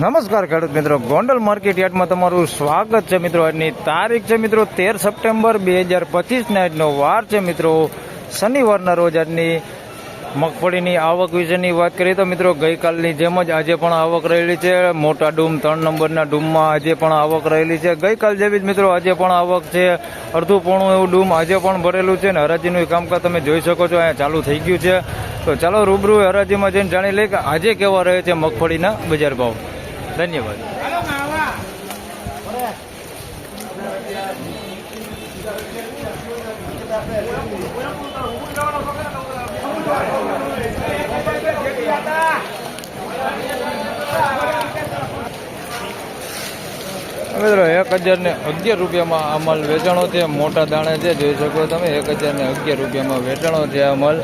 નમસ્કાર ખેડૂત મિત્રો. ગોંડલ માર્કેટ યાર્ડમાં તમારું સ્વાગત છે મિત્રો. આજની તારીખ છે મિત્રો તેર સપ્ટેમ્બર બે હજાર પચીસના આજનો વાર છે મિત્રો. શનિવારના રોજ આજની મગફળીની આવક વિશેની વાત કરીએ તો મિત્રો ગઈકાલની જેમ જ આજે પણ આવક રહેલી છે. મોટા ડૂમ ત્રણ નંબરના ડૂમમાં આજે પણ આવક રહેલી છે. ગઈકાલ જેવી જ મિત્રો આજે પણ આવક છે. અડધું પોણું એવું ડૂમ આજે પણ ભરેલું છે ને હરાજીનું કામકાજ તમે જોઈ શકો છો. અહીંયા ચાલુ થઈ ગયું છે. તો ચાલો રૂબરૂ હરાજીમાં જઈને જાણી લઈએ કે આજે કેવા રહે છે મગફળીના બજાર ભાવ. ધન્યવાદ. મિત્રો, એક હજાર ને અગિયાર રૂપિયામાં આ માલ વેચાણો છે. મોટા દાણે છે, જોઈ શકો તમે. એક હજાર ને અગિયાર રૂપિયામાં વેચાણો છે આ માલ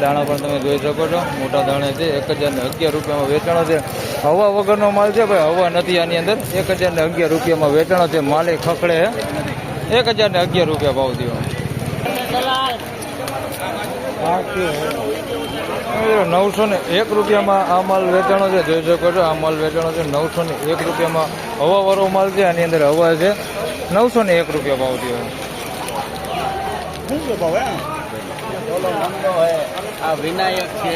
દાણા પણ તમે જોઈ શકો છો. મોટા દાણે છે. એક હજાર ને અગિયાર રૂપિયામાં વેચાણો છે. હવા વગરનો માલ છે ભાઈ, હવા નથી આની અંદર. એક હજાર ને અગિયાર રૂપિયામાં વેચાણો છે, માલે ખકડે છે એક હજાર ને અગિયાર રૂપિયા ભાવ દેવાનો નવસો ને એક રૂપિયામાં આ માલ વેચાણો છે, જોઈ શકો છો, આ માલ વેચાણો છે, નવસો ને એક રૂપિયામાં હવાવાળો માલ છે, આની અંદર હવા છે. નવસો ને એક રૂપિયા ભાવ દેવાનો આ વિનાયક છે.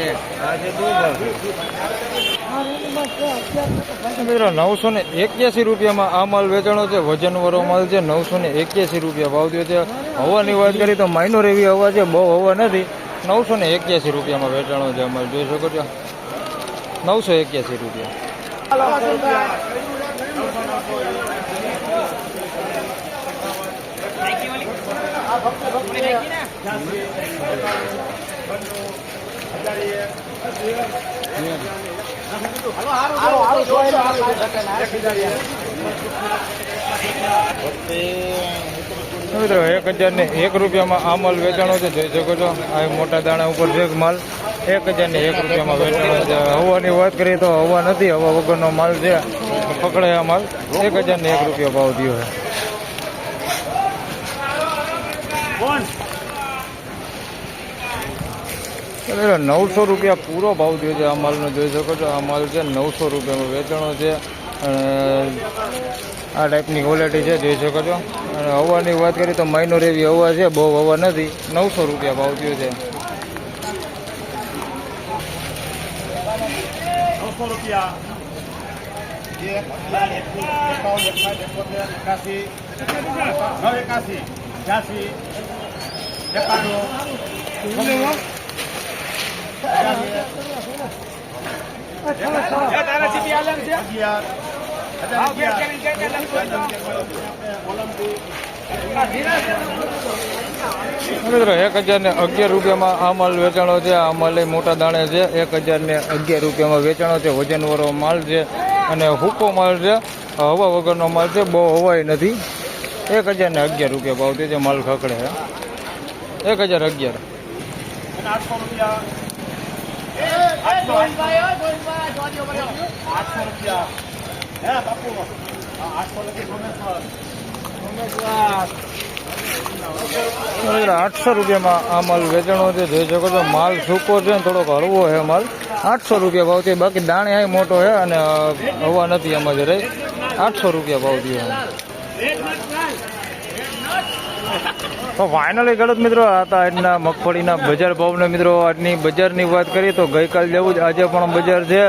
મિત્રો, નવસો ને એક્યાસી રૂપિયામાં આ માલ વેચાણો છે. વજનવાળો માલ છે. નવસો ને એક્યાસી રૂપિયા ભાવ થયો છે. હવાની વાત કરી તો માઇનોર એવી હવા છે. બહુ હવા નથી. નવસો ને એક્યાસી રૂપિયામાં વેચાણો છે અમારે. જોઈ શકો છો. નવસો એક્યાસી રૂપિયા. એક હજાર ને એક રૂપિયામાં આ માલ વેચાણો છે, જોઈ શકો છો. આ મોટા દાણા ઉપર છે માલ. એક હજાર ને એક રૂપિયામાં વેચાણો છે. હવાની વાત કરીએ તો હવા નથી, હવા વગરનો માલ છે. પકડાયા માલ. એક હજાર ને એક રૂપિયા ભાવ થયો છે. મિત્રો નવસો રૂપિયા પૂરો ભાવ થયો છે આ માલનો, જોઈ શકો છો આ માલ છે નવસો રૂપિયામાં વેચાણો છે. આ ટાઈપની ક્વોલિટી છે, જોઈ શકો છો. અને હવાની વાત કરીએ તો માઇનોર એવી હવા છે, બહુ હવા નથી, નવસો રૂપિયા ભાવ થયો છે. એકાસી રૂપિયા. મિત્રો, એક હજાર ને અગિયાર રૂપિયામાં આ માલ વેચાણો છે આ માલ મોટા દાણે છે. એક હજાર ને અગિયાર રૂપિયામાં વેચાણો છે, વજનવાળો માલ છે અને હુકો માલ છે. હવા વગરનો માલ છે, બહુ હવાય નથી. એક હજાર ને અગિયાર રૂપિયા ભાવ છે માલ ખકડે એક હજાર અગિયાર. આઠસો રૂપિયા આઠસો રૂપિયામાં આ માલ વેચાણો છે. જોઈ શકો છો, માલ સૂકો છે ને થોડોક હળવો છે માલ. આઠસો રૂપિયા ભાવ છે. બાકી દાણે હાય મોટો છે અને હવા નથી એમાં જ રહી આઠસો રૂપિયા ભાવ થયો. તો ફાઇનલી ખેડૂત મિત્રો હતા આજના મગફળીના બજાર ભાવને મિત્રો આજની બજારની વાત કરીએ તો ગઈકાલ જેવું જ આજે પણ બજાર છે.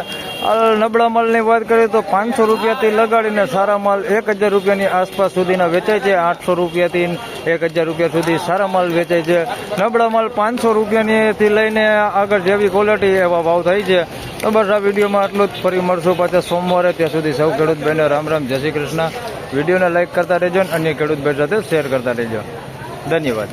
નબળા માલની વાત કરીએ તો પાંચસો રૂપિયાથી લગાડીને સારા માલ એક હજાર રૂપિયાની આસપાસ સુધીના વેચાય છે. આઠસો રૂપિયાથી એક હજાર રૂપિયા સુધી સારા માલ વેચાય છે. નબળા માલ પાંચસો રૂપિયાનીથી લઈને આગળ જેવી ક્વોલિટી એવા ભાવ થાય છે. તો બસ આ વિડીયોમાં આટલું જ. ફરી મળશું પાછા સોમવારે. ત્યાં સુધી સૌ ખેડૂત ભાઈને રામ રામ. જય શ્રી કૃષ્ણ. વિડીયોને લાઇક કરતા રહેજો અને અન્ય ખેડૂત ભાઈ સાથે શેર કરતા રહેજો. ધન્યવાદ